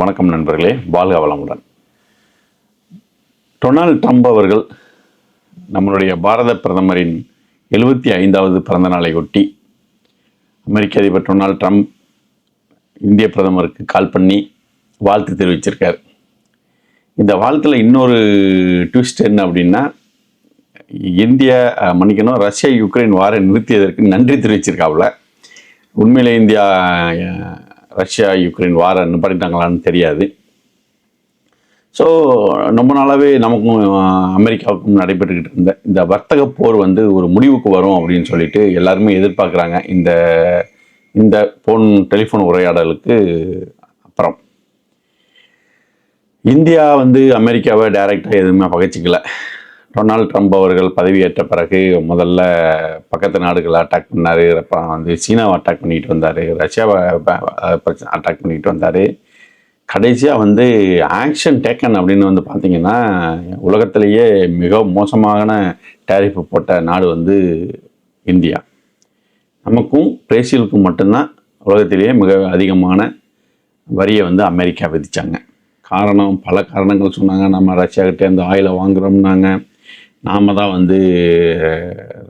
வணக்கம் நண்பர்களே வாழ்க வளமுடன். டொனால்ட் ட்ரம்ப் அவர்கள் நம்மளுடைய பாரத பிரதமரின் எழுபத்தி ஐந்தாவது பிறந்த நாளை ஒட்டி அமெரிக்க அதிபர் டொனால்ட் ட்ரம்ப் இந்திய பிரதமருக்கு கால் பண்ணி வாழ்த்து தெரிவிச்சிருக்கார். இந்த வாழ்த்தில் இன்னொரு ட்விஸ்ட் என்ன அப்படின்னா இந்தியா மன்னிக்கணும் ரஷ்யா யுக்ரைன் வாரை நிறுத்தியதற்கு நன்றி தெரிவிச்சிருக்காப்புல உண்மையில் இந்தியா ரஷ்யா யுக்ரைன் வாரை நிப்பாட்டிட்டாங்களான்னு தெரியாது. ஸோ ரொம்ப நாளாகவே நமக்கும் அமெரிக்காவுக்கும் நடைபெற்றுக்கிட்டு இருந்த இந்த வர்த்தக போர் வந்து ஒரு முடிவுக்கு வரும் அப்படின்னு சொல்லிட்டு எல்லாருமே எதிர்பார்க்குறாங்க. இந்த இந்த ஃபோன் டெலிஃபோன் உரையாடலுக்கு அப்புறம். இந்தியா வந்து அமெரிக்காவை டைரெக்டாக எதுவுமே பகைச்சிக்கல. டொனால்ட் ட்ரம்ப் அவர்கள் பதவியேற்ற பிறகு முதல்ல பக்கத்து நாடுகளை அட்டாக் பண்ணார். அப்புறம் வந்து சீனாவை அட்டாக் பண்ணிட்டு வந்தார். ரஷ்யாவை அட்டாக் பண்ணிட்டு வந்தார். கடைசியாக வந்து ஆக்ஷன் டேக்கன் அப்படின்னு வந்து பார்த்தீங்கன்னா உலகத்திலேயே மிக மோசமான டேரிஃப் போட்ட நாடு வந்து இந்தியா. நமக்கும் பிரேசிலுக்கும் மட்டும்தான் உலகத்திலேயே மிக அதிகமான வரியை வந்து அமெரிக்கா விதிச்சாங்க. காரணம் பல காரணங்கள் சொன்னாங்க. நம்ம ரஷ்யாகிட்டேருந்து ஆயிலை வாங்குறோம்னாங்க. நாம தான் வந்து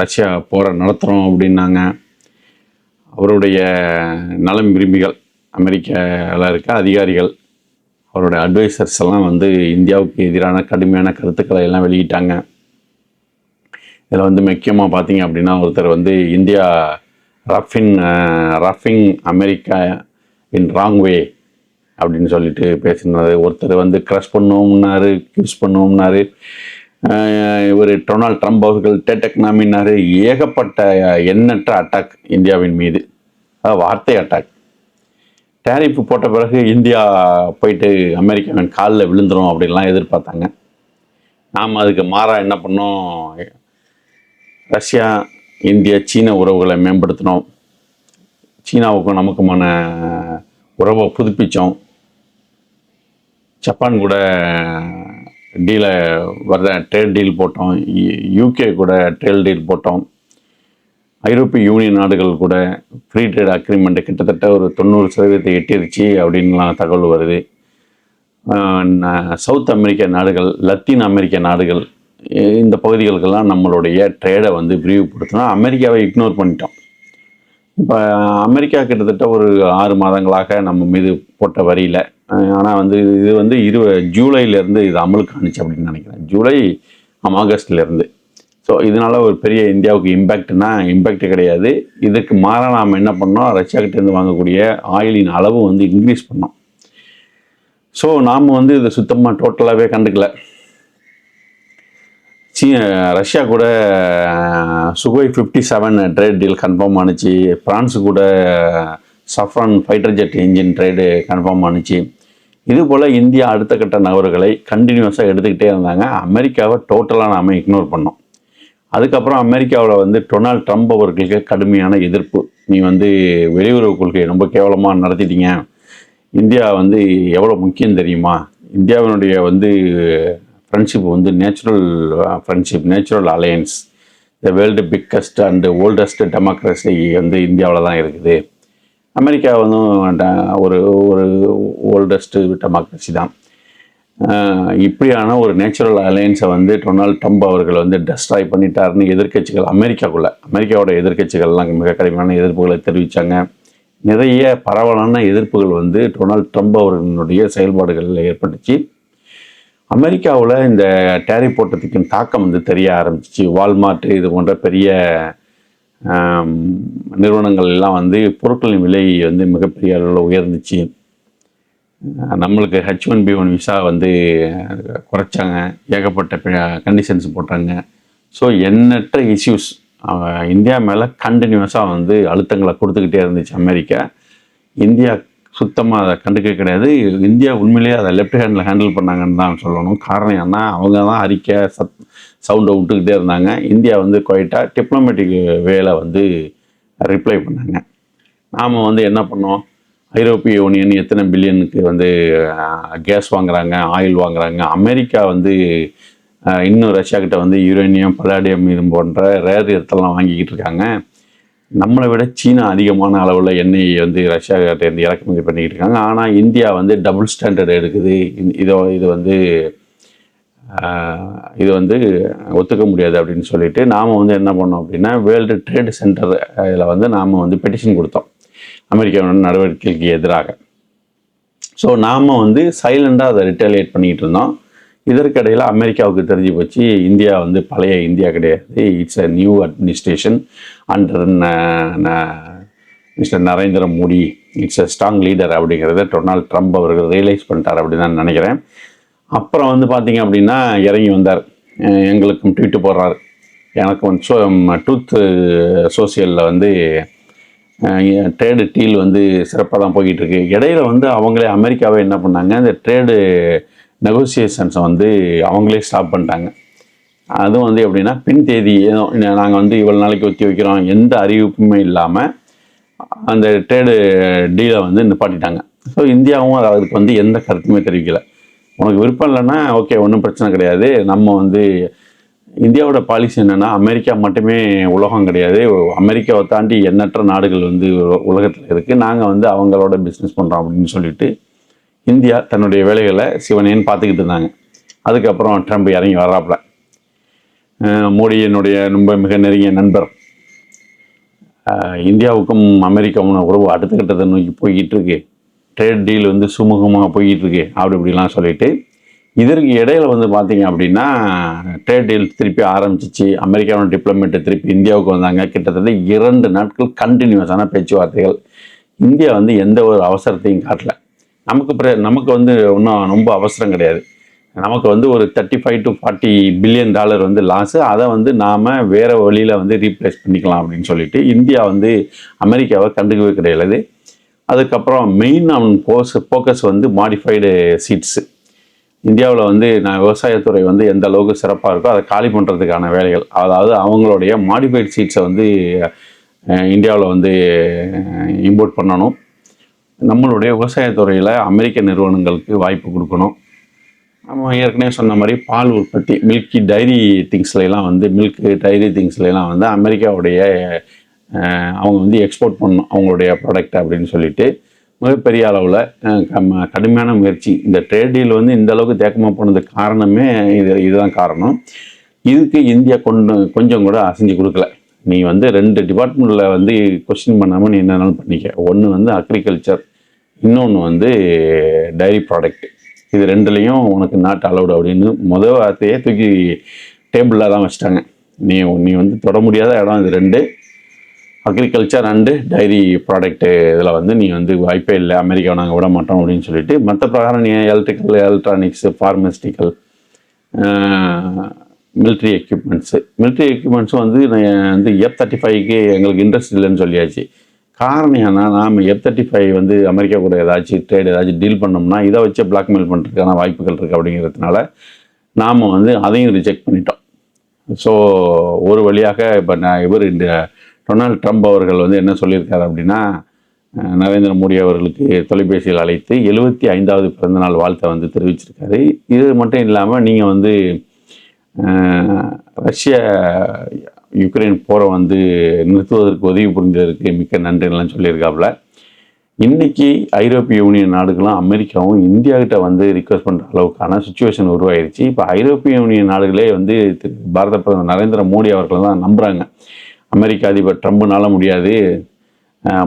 ரஷ்யா போரை நடத்துகிறோம் அப்படின்னாங்க. அவருடைய நலம் விரும்பிகள் அமெரிக்காவில் இருக்க அதிகாரிகள் அவருடைய அட்வைசர்ஸ் எல்லாம் வந்து இந்தியாவுக்கு எதிரான கடுமையான கருத்துக்களை எல்லாம் வெளியிட்டாங்க. இதில் வந்து முக்கியமாக பார்த்தீங்க அப்படின்னா ஒருத்தர் வந்து இந்தியா ரஃபின் ரஃபிங் அமெரிக்கா இன் ராங் வே அப்படின்னு சொல்லிட்டு பேசினார். ஒருத்தர் வந்து க்ரஷ் பண்ணுவோம்னாரு கிஸ் பண்ணுவோம்னாரு. இவர் டொனால்ட் ட்ரம்ப் அவர்கள் டெட்டெக்னாமின்னாரு ஏகப்பட்ட எண்ணற்ற அட்டாக் இந்தியாவின் மீது. அதாவது வார்த்தை அட்டாக் டேரிஃப் போட்ட பிறகு இந்தியா போயிட்டு அமெரிக்காவின் காலில் விழுந்துரும் அப்படின்லாம் எதிர்பார்த்தாங்க. நாம் அதுக்கு மாறாக என்ன பண்ணோம்? ரஷ்யா இந்தியா சீன உறவுகளை மேம்படுத்தினோம். சீனாவுக்கும் நமக்குமான உறவை புதுப்பித்தோம் ஜப்பான் கூட டீலை வர்ற ட்ரேட் டீல் போட்டோம். யூகே கூட ட்ரேட் டீல் போட்டோம். ஐரோப்பிய யூனியன் நாடுகள் கூட ஃப்ரீ ட்ரேட் அக்ரிமெண்ட்டு கிட்டத்தட்ட ஒரு தொண்ணூறு சதவீதத்தை எட்டிருச்சு அப்படின்லாம் தகவல் வருது. சவுத் அமெரிக்க நாடுகள் லத்தீன் அமெரிக்க நாடுகள் இந்த பகுதிகளுக்கெல்லாம் நம்மளுடைய ட்ரேடை வந்து விரிவுபடுத்தினா அமெரிக்காவை இக்னோர் பண்ணிட்டோம். இப்போ அமெரிக்கா கிட்டத்தட்ட ஒரு ஆறு மாதங்களாக நம்ம மீது போட்ட வரியில். ஆனால் வந்து இது வந்து இரு ஜூலைலேருந்து இது அமலுக்கு ஆணுச்சு அப்படின்னு நினைக்கிறேன். ஜூலை ஆகஸ்ட்லேருந்து. ஸோ இதனால ஒரு பெரிய இந்தியாவுக்கு இம்பேக்ட்னா இம்பேக்ட் கிடையாது. இதுக்கு மாறாக நாம் என்ன பண்ணோம்? ரஷ்யாக்கிட்டேருந்து வாங்கக்கூடிய ஆயிலின் அளவு வந்து இன்க்ரீஸ் பண்ணோம். ஸோ நாம் வந்து இதை சுத்தமாக டோட்டலாகவே கண்டுக்கல. சீ ரஷ்யா கூட Sukhoi fifty seven trade deal confirm ஆனுச்சு. France கூட Safran fighter jet engine trade confirm ஆனுச்சு. இது போல் இந்தியா அடுத்த கட்ட நகர்வுகளை கண்டினியூஸாக எடுத்துக்கிட்டே இருந்தாங்க. அமெரிக்காவை டோட்டலாக நாம் இக்னோர் பண்ணோம். அதுக்கப்புறம் அமெரிக்காவில் வந்து டொனால்ட் ட்ரம்ப் அவர்களுக்கு கடுமையான எதிர்ப்பு. நீ வந்து வெளியுறவு கொள்கையை ரொம்ப கேவலமாக நடத்திட்டீங்க. இந்தியா வந்து எவ்வளோ முக்கியம் தெரியுமா? இந்தியாவினுடைய வந்து ஃப்ரெண்ட்ஷிப் வந்து natural friendship natural alliance the world biggest and oldest democracy வந்து இந்தியாவில் தான் இருக்குது. அமெரிக்கா வந்து ட- ஒரு ஒரு ஓல்டஸ்ட்டு டெமோக்ரஸி தான். இப்படியான ஒரு நேச்சுரல் அலையன்ஸை வந்து டொனால்ட் ட்ரம்ப் அவர்கள் வந்து டெஸ்ட்ராய் பண்ணிட்டாருன்னு எதிர்க்கட்சிகள் அமெரிக்காக்குள்ளே அமெரிக்காவோட எதிர்க்கட்சிகள்லாம் மிக கடுமையான எதிர்ப்புகளை தெரிவித்தாங்க நிறைய பரவலான எதிர்ப்புகள் வந்து டொனால்ட் ட்ரம்ப் அவர்களுடைய செயல்பாடுகளில் ஏற்பட்டுச்சு. அமெரிக்காவில் இந்த டேரி போட்டதுக்கு தாக்கம் வந்து தெரிய ஆரம்பிச்சிச்சு வால்மார்ட் இது போன்ற பெரிய நிறுவனங்கள் எல்லாம் வந்து பொருட்களின் விலை வந்து மிகப்பெரிய அளவில் உயர்ந்துச்சு. நம்மளுக்கு H one B one visa வந்து குறைச்சாங்க ஏகப்பட்ட கண்டிஷன்ஸ் போட்டாங்க. ஸோ எண்ணற்ற இஷ்யூஸ் இந்தியா மேலே கண்டினியூஸாக வந்து அழுத்தங்களை கொடுத்துக்கிட்டே இருந்துச்சு அமெரிக்கா. இந்தியா சுத்தமாக அதை கண்டுக்க கிடையாது. இந்தியா உண்மையிலேயே அதை லெஃப்ட் ஹேண்டில் ஹேண்டில் பண்ணாங்கன்னு தான் சொல்லணும். காரணம் என்ன? அவங்க தான் அறிக்கை சத் சவுண்டை விட்டுக்கிட்டே இருந்தாங்க. இந்தியா வந்து குவைட்டாக டிப்ளமேட்டிக் வேலை வந்து ரிப்ளை பண்ணாங்க. நாம் வந்து என்ன பண்ணோம்? ஐரோப்பிய யூனியன் எத்தனை பில்லியனுக்கு வந்து கேஸ் வாங்குறாங்க ஆயில் வாங்குறாங்க. அமெரிக்கா வந்து இன்னும் ரஷ்யா கிட்ட வந்து யுரேனியம் பலாடியம் இது போன்ற ரேர் இடத்தெல்லாம் வாங்கிக்கிட்டு இருக்காங்க. நம்மளை விட சீனா அதிகமான அளவில் எண்ணெயை வந்து ரஷ்யாவிட்டேருந்து இறக்குமதி பண்ணிக்கிட்டு இருக்காங்க. ஆனால் இந்தியா வந்து டபுள் ஸ்டாண்டர்ட் எடுக்குது. இந்த- இதோ இது வந்து இது வந்து ஒத்துக்க முடியாது அப்படின்னு சொல்லிட்டு நாம் வந்து என்ன பண்ணோம் அப்படின்னா வேர்ல்டு ட்ரேட் சென்டர் இதில் வந்து நாம் வந்து பெட்டிஷன் கொடுத்தோம். அமெரிக்காவோட நடவடிக்கைக்கு எதிராக. ஸோ நாம் வந்து சைலண்டாக அதை ரிட்டாலியேட் பண்ணிக்கிட்டு இருந்தோம். இதற்கிடையில் அமெரிக்காவுக்கு தெரிஞ்சு போச்சு இந்தியா வந்து பழைய இந்தியா கிடையாது. It's a new administration under mister Narendra Modi. It's a strong leader அப்படிங்கிறத டொனால்ட் ட்ரம்ப் அவர்கள் ரியலைஸ் பண்ணிட்டார் அப்படின்னு தான் நினைக்கிறேன். அப்புறம் வந்து பார்த்தீங்க அப்படின்னா இறங்கி வந்தார். எங்களுக்கும் ட்வீட்டு போடுறார். எனக்கு வந்து சோ டூத்து சோசியலில் வந்து uh, ட்ரேடு டீல் வந்து சிறப்பாக தான் போய்கிட்டு இருக்கு. இடையில வந்து அவங்களே அமெரிக்காவே என்ன பண்ணாங்க இந்த ட்ரேடு நெகோசியேஷன்ஸை வந்து அவங்களே ஸ்டாப் பண்ணிட்டாங்க. அதுவும் வந்து எப்படின்னா பின் தேதி ஏதோ நாங்கள் வந்து இவ்வளோ நாளைக்கு ஒத்தி வைக்கிறோம் எந்த அறிவிப்புமே இல்லாமல் அந்த ட்ரேடு டீலை வந்து நிப்பாட்டிட்டாங்க. ஸோ இந்தியாவும் அதுக்கு வந்து எந்த கருத்துமே தெரிவிக்கலை. உனக்கு விருப்பம் இல்லைன்னா ஓகே ஒன்றும் பிரச்சனை கிடையாது. நம்ம வந்து இந்தியாவோட பாலிசி என்னென்னா அமெரிக்கா மட்டுமே உலகம் கிடையாது. அமெரிக்காவை தாண்டி எண்ணற்ற நாடுகள் வந்து உலகத்தில் இருக்குது நாங்கள் வந்து அவங்களோட பிஸ்னஸ் பண்ணுறோம் அப்படின்னு சொல்லிட்டு இந்தியா தன்னுடைய வேலைகளை சிவனேன்னு பார்த்துக்கிட்டு இருந்தாங்க. அதுக்கப்புறம் ட்ரம்ப் இறங்கி வர்றாப்புல. மோடி என்னுடைய ரொம்ப மிக நெருங்கிய நண்பர். இந்தியாவுக்கும் அமெரிக்காவும் உறவு அடுத்த கட்டத்தை நோக்கி போய்கிட்டு இருக்கு. ட்ரேட் டீல் வந்து சுமூகமாக போய்கிட்டு இருக்கு அப்படி இப்படிலாம் சொல்லிட்டு. இதற்கு இடையில வந்து பார்த்தீங்க அப்படின்னா ட்ரேட் டீல் திருப்பி ஆரம்பிச்சிச்சு. அமெரிக்காவோட டிப்ளமேட்டை திருப்பி இந்தியாவுக்கு வந்தாங்க. கிட்டத்தட்ட இரண்டு நாட்கள் கண்டினியூஸான பேச்சுவார்த்தைகள். இந்தியா வந்து எந்த ஒரு அவசரத்தையும் காட்டலை. நமக்கு பிற- நமக்கு வந்து ஒன்றும் ரொம்ப அவசரம் கிடையாது. நமக்கு வந்து ஒரு thirty five to forty billion dollar வந்து லாஸு அதை வந்து நாம் வேறு வழியில் வந்து ரீப்ளேஸ் பண்ணிக்கலாம் அப்படின்னு சொல்லிட்டு இந்தியா வந்து அமெரிக்காவை கண்டுக்கவே கிடையாது. அதுக்கப்புறம் மெயின் அவன் போஸ் ஃபோக்கஸ் வந்து மாடிஃபைடு சீட்ஸு இந்தியாவில் வந்து நான் விவசாயத்துறை வந்து எந்த அளவுக்கு சிறப்பாக இருக்கோ அதை காலி பண்ணுறதுக்கான வேலைகள். அதாவது அவங்களுடைய மாடிஃபைடு சீட்ஸை வந்து இந்தியாவில் வந்து இம்போர்ட் பண்ணணும். நம்மளுடைய விவசாயத்துறையில் அமெரிக்க நிறுவனங்களுக்கு வாய்ப்பு கொடுக்கணும். நம்ம ஏற்கனவே சொன்ன மாதிரி பால் உற்பத்தி மில்கி டைரி திங்ஸ்லாம் வந்து மில்க் டைரி திங்ஸ்லாம் வந்து அமெரிக்காவுடைய அவங்க வந்து எக்ஸ்போர்ட் பண்ணணும் அவங்களுடைய ப்ராடக்ட் அப்படின்னு சொல்லிட்டு மிகப்பெரிய அளவில் கடுமையான முயற்சி. இந்த ட்ரேட் டீல் வந்து இந்த அளவுக்கு தேக்கமாக போனதுக்கு காரணமே இது இதுதான் காரணம். இதுக்கு இந்தியா கொண்டு கொஞ்சம் கூட அசைஞ்சு கொடுக்கல. நீ வந்து ரெண்டு டிபார்ட்மெண்ட்டில் வந்து கொஸ்டின் பண்ணாமல் நீ என்னென்னாலும் பண்ணிக்க. ஒன்று வந்து அக்ரிகல்ச்சர் இன்னொன்று வந்து டைரி ப்ராடக்ட் இது ரெண்டுலேயும் உனக்கு நாட் அலௌடு அப்படின்னு முதல் வார்த்தையே தூக்கி டேபிளில் தான் வச்சிட்டாங்க. நீ நீ வந்து தொட முடியாத இடம் இது ரெண்டு. அக்ரிகல்ச்சர் அண்டு டைரி ப்ராடக்ட்டு இதில் வந்து நீ வந்து வாய்ப்பே இல்லை. அமெரிக்காவை நாங்கள் விட மாட்டோம் அப்படின்னு சொல்லிட்டு மற்ற பிரகாரம் நீ electrical electronics pharmaceutical military equipments military எக்யூப்மெண்ட்ஸும் வந்து நான் வந்து எஃப் தேர்ட்டி ஃபைவ்க்கு எங்களுக்கு இன்ட்ரெஸ்ட் இல்லைன்னு சொல்லியாச்சு. காரணம் ஏன்னா நாம் எஃப் தேர்ட்டி ஃபைவ் வந்து அமெரிக்கா கூட ஏதாச்சும் ட்ரேட் ஏதாச்சும் டீல் பண்ணோம்னா இதை வச்சு பிளாக்மெயில் பண்ணுறதுக்கான வாய்ப்புகள் இருக்குது அப்படிங்கிறதுனால நாம் வந்து அதையும் ரிஜெக்ட் பண்ணிட்டோம். ஸோ ஒரு வழியாக இப்போ நான் இவர் இந்த டொனால்ட் ட்ரம்ப் அவர்கள் வந்து என்ன சொல்லியிருக்காரு அப்படின்னா நரேந்திர மோடி அவர்களுக்கு தொலைபேசியில் அழைத்து எழுபத்தி ஐந்தாவது பிறந்தநாள் வாழ்த்தை வந்து தெரிவிச்சிருக்காரு. இது மட்டும் இல்லாமல் நீங்கள் வந்து ரஷ்ய யுக்ரைன் போரை வந்து நிறுத்துவதற்கு உதவி புரிந்ததற்கு மிக்க நன்றிலாம் சொல்லியிருக்காப்புல. இன்னைக்கு ஐரோப்பிய யூனியன் நாடுகளும் அமெரிக்காவும் இந்தியாக்கிட்ட வந்து ரிக்வஸ்ட் பண்ணுற அளவுக்கான சுச்சுவேஷன் உருவாயிருச்சு. இப்போ ஐரோப்பிய யூனியன் நாடுகளே வந்து பாரத பிரதமர் நரேந்திர மோடி அவர்களை தான் நம்புகிறாங்க அமெரிக்க அதிபர் ட்ரம்ப்னால முடியாது.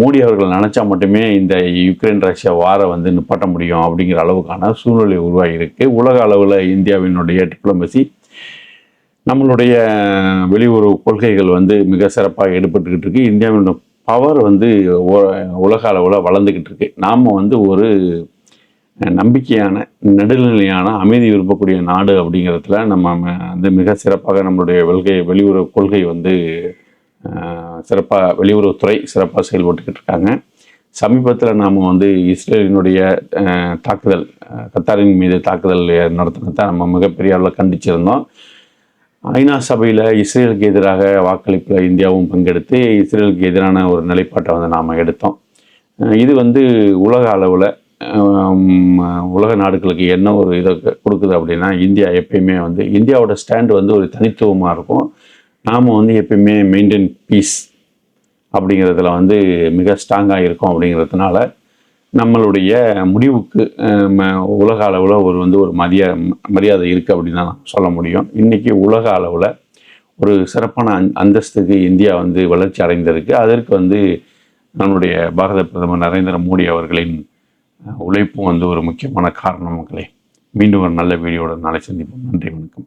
மோடி அவர்கள் நினச்சா மட்டுமே இந்த யுக்ரைன் ரஷ்யா வாரை வந்து நிப்பாட்ட முடியும் அப்படிங்கிற அளவுக்கான சூழ்நிலை உருவாகியிருக்கு. உலக அளவில் இந்தியாவினுடைய டிப்ளமசி நம்மளுடைய வெளியுறவு கொள்கைகள் வந்து மிக சிறப்பாக எடுபட்டுக்கிட்டு இருக்கு. இந்தியாவினுடைய பவர் வந்து உலக அளவில் வளர்ந்துக்கிட்டு இருக்கு. நாம் வந்து ஒரு நம்பிக்கையான நடுநிலையான அமைதி விரும்பக்கூடிய நாடு அப்படிங்கிறதுல நம்ம வந்து மிக சிறப்பாக நம்மளுடைய வெள்கை வெளியுறவு கொள்கை வந்து சிறப்பாக வெளியுறவுத்துறை சிறப்பாக செயல்பட்டுக்கிட்டு இருக்காங்க. சமீபத்தில் நாம் வந்து இஸ்ரேலினுடைய தாக்குதல் கத்தாரின் மீது தாக்குதல் நடத்தினதை நம்ம மிகப்பெரிய அளவில் கண்டிச்சிருந்தோம். ஐநா சபையில் இஸ்ரேலுக்கு எதிராக வாக்களிப்பில் இந்தியாவும் பங்கெடுத்து இஸ்ரேலுக்கு எதிரான ஒரு நிலைப்பாட்டை வந்து நாம் எடுத்தோம். இது வந்து உலக அளவில் உலக நாடுகளுக்கு என்ன ஒரு இதை கொடுக்குது அப்படின்னா இந்தியா எப்பயுமே வந்து இந்தியாவோட ஸ்டாண்டு வந்து ஒரு தனித்துவமாக இருக்கும். நாம் வந்து எப்பயுமே மெயின்டைன் பீஸ் அப்படிங்கிறதுல வந்து மிக ஸ்ட்ராங்காக இருக்கும் அப்படிங்கிறதுனால நம்மளுடைய முடிவுக்கு ம- உலக அளவில் ஒரு வந்து ஒரு மதிய மரியாதை இருக்குது அப்படின்னு தான் சொல்ல முடியும். இன்றைக்கி உலக அளவில் ஒரு சிறப்பான அந் அந்தஸ்துக்கு இந்தியா வந்து வளர்ச்சி அடைந்திருக்கு. அதற்கு வந்து நம்முடைய பாரத பிரதமர் நரேந்திர மோடி அவர்களின் உழைப்பும் வந்து ஒரு முக்கியமான காரணம் மக்களே. மீண்டும் ஒரு நல்ல வீடியோட நாளை சந்திப்போம். நன்றி வணக்கம்.